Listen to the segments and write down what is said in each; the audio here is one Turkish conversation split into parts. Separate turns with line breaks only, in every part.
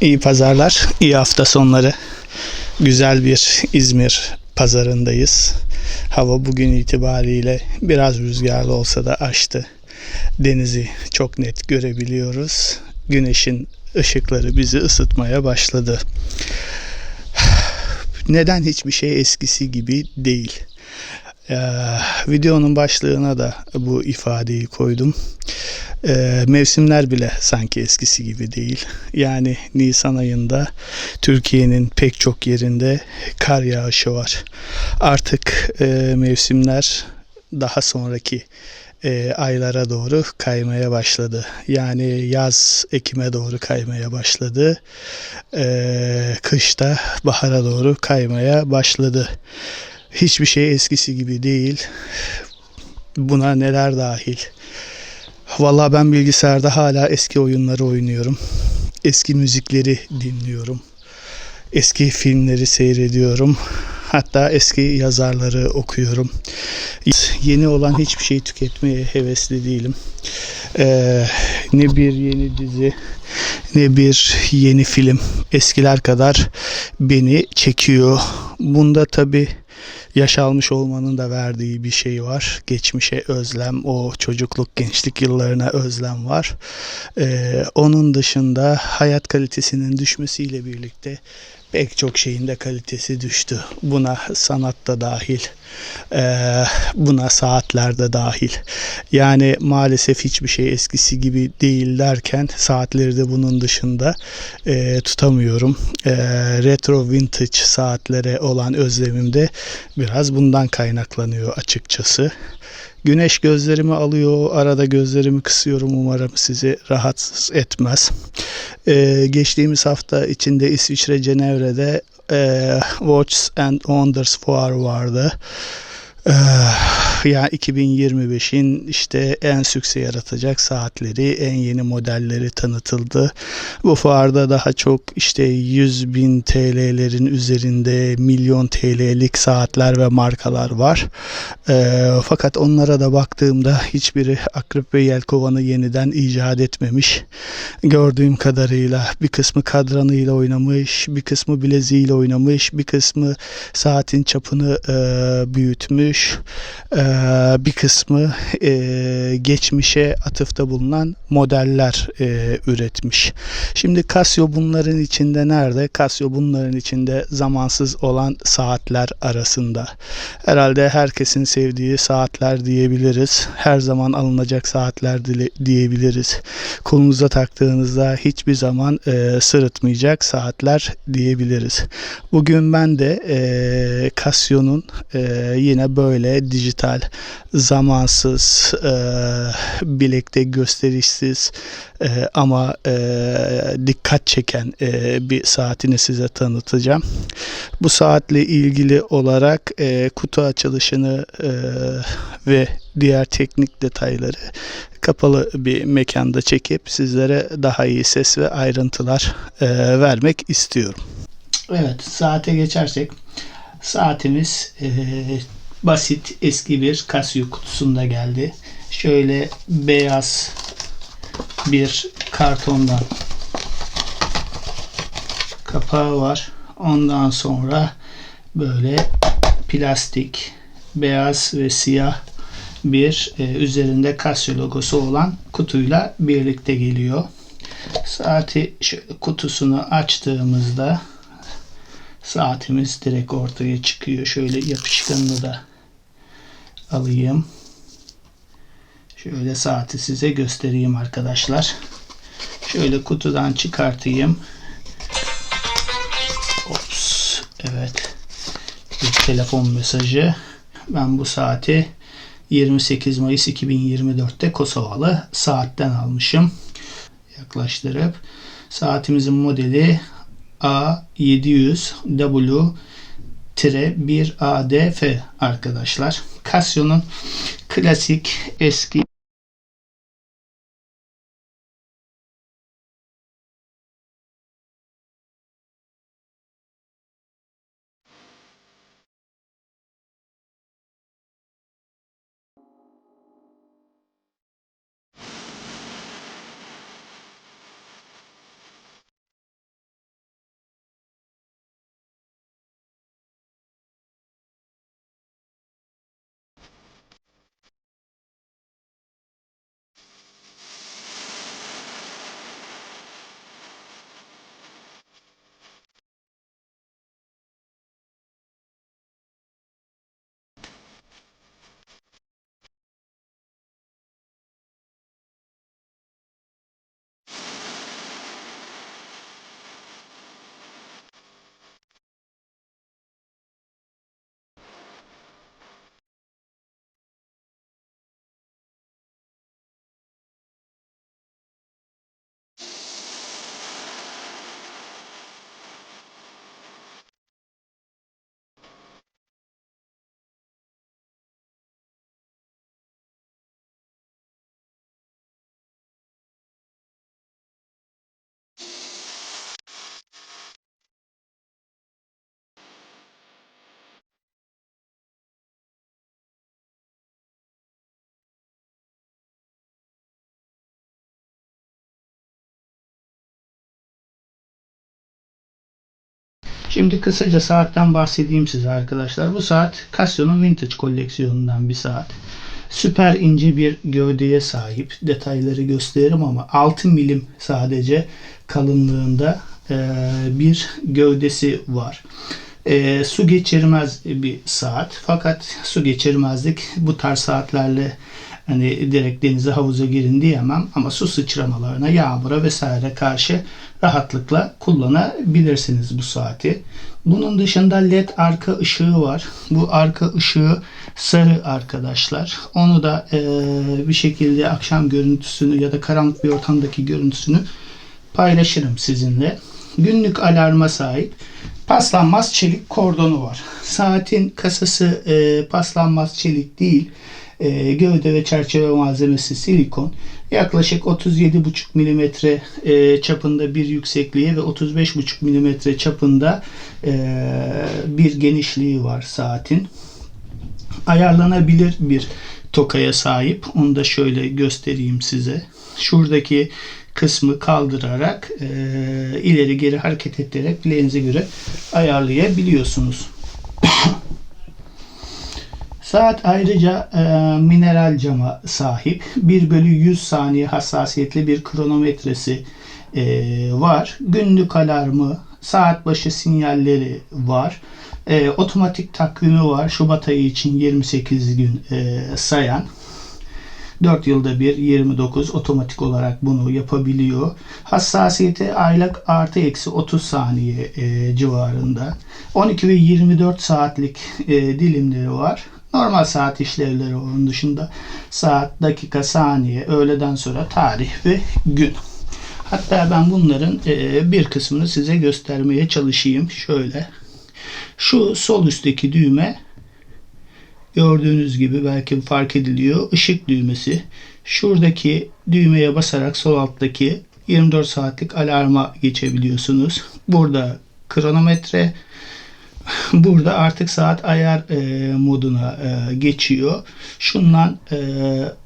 İyi pazarlar, iyi hafta sonları. Güzel bir İzmir pazarındayız. Hava bugün itibariyle biraz rüzgarlı olsa da açtı. Denizi çok net görebiliyoruz. Güneşin ışıkları bizi ısıtmaya başladı. Neden hiçbir şey eskisi gibi değil? Ee, videonun başlığına da bu ifadeyi koydum. Ee, mevsimler bile sanki eskisi gibi değil. Yani Nisan ayında Türkiye'nin pek çok yerinde kar yağışı var. Artık e, mevsimler daha sonraki e, aylara doğru kaymaya başladı. Yani yaz Ekim'e doğru kaymaya başladı. E, kışta bahara doğru kaymaya başladı. Hiçbir şey eskisi gibi değil. Buna neler dahil? Vallahi ben bilgisayarda hala eski oyunları oynuyorum. Eski müzikleri dinliyorum. Eski filmleri seyrediyorum. Hatta eski yazarları okuyorum. Yeni olan hiçbir şeyi tüketmeye hevesli değilim. Ee, ne bir yeni dizi ne bir yeni film eskiler kadar beni çekiyor. Bunda tabi yaş almış olmanın da verdiği bir şey var. Geçmişe özlem, o çocukluk, gençlik yıllarına özlem var. Ee, onun dışında hayat kalitesinin düşmesiyle birlikte pek çok şeyin de kalitesi düştü. Buna sanat da dahil, ee, buna saatler de dahil. Yani maalesef hiçbir şey eskisi gibi değil derken saatleri de bunun dışında e, tutamıyorum. E, retro vintage saatlere olan özlemim de biraz bundan kaynaklanıyor açıkçası. Güneş gözlerimi alıyor. Arada gözlerimi kısıyorum. Umarım sizi rahatsız etmez. Ee, geçtiğimiz hafta içinde İsviçre Cenevre'de e, Watches and Wonders fuarı vardı. Ee, yani 2025'in işte en sükse yaratacak saatleri, en yeni modelleri tanıtıldı. Bu fuarda daha çok işte 100 bin TL'lerin üzerinde milyon TL'lik saatler ve markalar var. Ee, fakat onlara da baktığımda hiçbiri Akrep ve Yelkovan'ı yeniden icat etmemiş. Gördüğüm kadarıyla bir kısmı kadranıyla oynamış, bir kısmı bileziğiyle oynamış, bir kısmı saatin çapını e, büyütmüş ee, bir kısmı e, geçmişe atıfta bulunan modeller e, üretmiş. Şimdi Casio bunların içinde nerede? Casio bunların içinde zamansız olan saatler arasında. Herhalde herkesin sevdiği saatler diyebiliriz. Her zaman alınacak saatler diyebiliriz. Kolunuza taktığınızda hiçbir zaman e, sırıtmayacak saatler diyebiliriz. Bugün ben de e, Casio'nun e, yine böyle böyle dijital, zamansız, e, bilekte gösterişsiz e, ama e, dikkat çeken e, bir saatini size tanıtacağım. Bu saatle ilgili olarak e, kutu açılışını e, ve diğer teknik detayları kapalı bir mekanda çekip sizlere daha iyi ses ve ayrıntılar e, vermek istiyorum. Evet saate geçersek saatimiz e, basit eski bir Casio kutusunda geldi. Şöyle beyaz bir kartondan kapağı var. Ondan sonra böyle plastik, beyaz ve siyah bir e, üzerinde Casio logosu olan kutuyla birlikte geliyor. Saati şöyle kutusunu açtığımızda saatimiz direkt ortaya çıkıyor. Şöyle yapışkanını da alayım. Şöyle saati size göstereyim arkadaşlar. Şöyle kutudan çıkartayım. Ops. Evet. Bir telefon mesajı. Ben bu saati 28 Mayıs 2024'te Kosovalı saatten almışım. Yaklaştırıp saatimizin modeli A700W 1ADF arkadaşlar. Casio'nun klasik eski Şimdi kısaca saatten bahsedeyim size arkadaşlar. Bu saat Casio'nun vintage koleksiyonundan bir saat. Süper ince bir gövdeye sahip. Detayları gösteririm ama 6 milim sadece kalınlığında e, bir gövdesi var. E, su geçirmez bir saat. Fakat su geçirmezlik bu tarz saatlerle hani direkt denize havuza girin diyemem ama su sıçramalarına, yağmura vesaire karşı rahatlıkla kullanabilirsiniz bu saati. Bunun dışında led arka ışığı var. Bu arka ışığı sarı arkadaşlar. Onu da e, bir şekilde akşam görüntüsünü ya da karanlık bir ortamdaki görüntüsünü paylaşırım sizinle. Günlük alarma sahip paslanmaz çelik kordonu var. Saatin kasası e, paslanmaz çelik değil. E, gövde ve çerçeve malzemesi silikon. Yaklaşık 37,5 mm e, çapında bir yüksekliği ve 35,5 mm çapında e, bir genişliği var saatin. Ayarlanabilir bir tokaya sahip. Onu da şöyle göstereyim size. Şuradaki kısmı kaldırarak e, ileri geri hareket ettirerek bileğinize göre ayarlayabiliyorsunuz. Saat ayrıca e, mineral cama sahip. 1 bölü 100 saniye hassasiyetli bir kronometresi e, var. Günlük alarmı, saat başı sinyalleri var. E, otomatik takvimi var. Şubat ayı için 28 gün e, sayan. 4 yılda bir 29 otomatik olarak bunu yapabiliyor. Hassasiyeti aylık artı eksi 30 saniye e, civarında. 12 ve 24 saatlik e, dilimleri var. Normal saat işlevleri onun dışında saat, dakika, saniye, öğleden sonra tarih ve gün. Hatta ben bunların e, bir kısmını size göstermeye çalışayım. Şöyle. Şu sol üstteki düğme gördüğünüz gibi belki fark ediliyor. Işık düğmesi. Şuradaki düğmeye basarak sol alttaki 24 saatlik alarma geçebiliyorsunuz. Burada kronometre Burada artık saat ayar e, moduna e, geçiyor. Şundan e,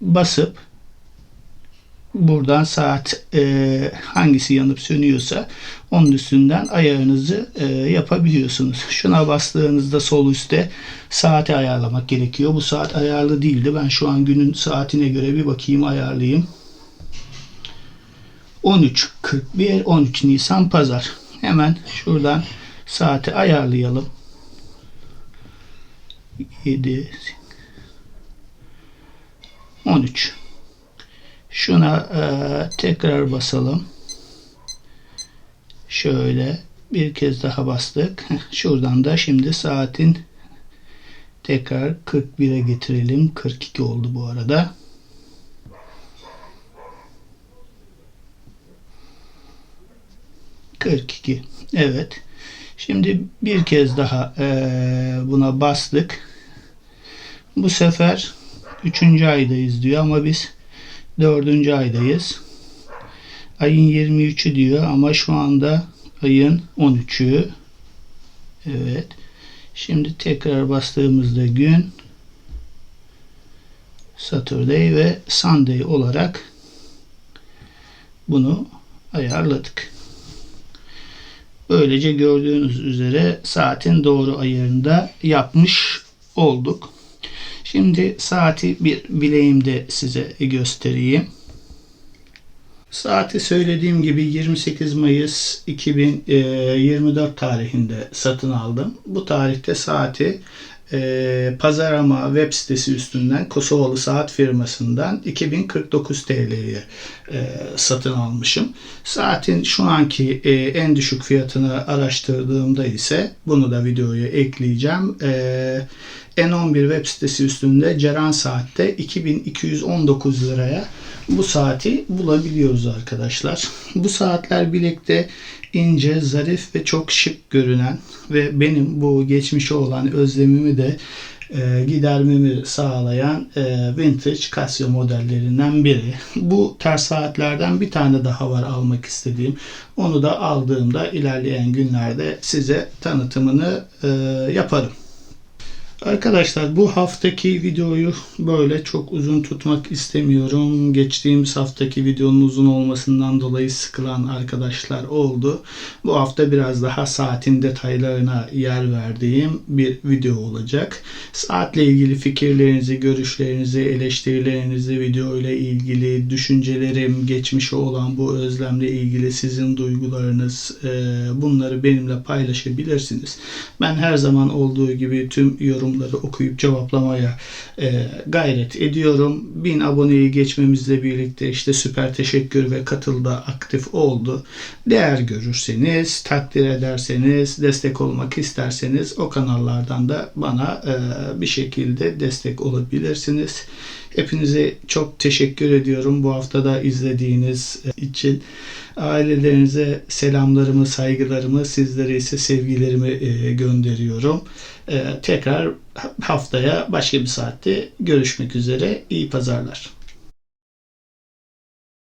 basıp buradan saat e, hangisi yanıp sönüyorsa onun üstünden ayarınızı e, yapabiliyorsunuz. Şuna bastığınızda sol üstte saati ayarlamak gerekiyor. Bu saat ayarlı değildi. Ben şu an günün saatine göre bir bakayım ayarlayayım. 13.41 13 Nisan Pazar. Hemen şuradan saati ayarlayalım. 7 13 Şuna e, tekrar basalım. Şöyle bir kez daha bastık. Şuradan da şimdi saatin tekrar 41'e getirelim. 42 oldu bu arada. Kırk Evet. Şimdi bir kez daha e, buna bastık. Bu sefer 3. aydayız diyor ama biz 4. aydayız. Ayın 23'ü diyor ama şu anda ayın 13'ü. Evet. Şimdi tekrar bastığımızda gün Saturday ve Sunday olarak bunu ayarladık. Böylece gördüğünüz üzere saatin doğru ayarında yapmış olduk. Şimdi saati bir bileğimde size göstereyim. Saati söylediğim gibi 28 Mayıs 2024 tarihinde satın aldım. Bu tarihte saati e, Pazarama web sitesi üstünden Kosovalı saat firmasından 2049 TL'ye e, satın almışım. Saatin şu anki e, en düşük fiyatını araştırdığımda ise bunu da videoya ekleyeceğim. E, N11 web sitesi üstünde Ceren Saat'te 2219 liraya bu saati bulabiliyoruz arkadaşlar. Bu saatler bilekte ince, zarif ve çok şık görünen ve benim bu geçmişe olan özlemimi de e, gidermemi sağlayan e, vintage Casio modellerinden biri. Bu ters saatlerden bir tane daha var almak istediğim. Onu da aldığımda ilerleyen günlerde size tanıtımını e, yaparım. Arkadaşlar bu haftaki videoyu böyle çok uzun tutmak istemiyorum. Geçtiğimiz haftaki videonun uzun olmasından dolayı sıkılan arkadaşlar oldu. Bu hafta biraz daha saatin detaylarına yer verdiğim bir video olacak. Saatle ilgili fikirlerinizi, görüşlerinizi, eleştirilerinizi, video ile ilgili düşüncelerim, geçmişe olan bu özlemle ilgili sizin duygularınız e, bunları benimle paylaşabilirsiniz. Ben her zaman olduğu gibi tüm yorumları okuyup cevaplamaya e, gayret ediyorum. 1000 aboneyi geçmemizle birlikte işte süper teşekkür ve katıl da aktif oldu. Değer görürseniz, takdir ederseniz, destek olmak isterseniz o kanallardan da bana e, bir şekilde destek olabilirsiniz. Hepinize çok teşekkür ediyorum bu haftada izlediğiniz için. Ailelerinize selamlarımı, saygılarımı, sizlere ise sevgilerimi e, gönderiyorum. E, tekrar haftaya başka bir saatte görüşmek üzere. İyi pazarlar.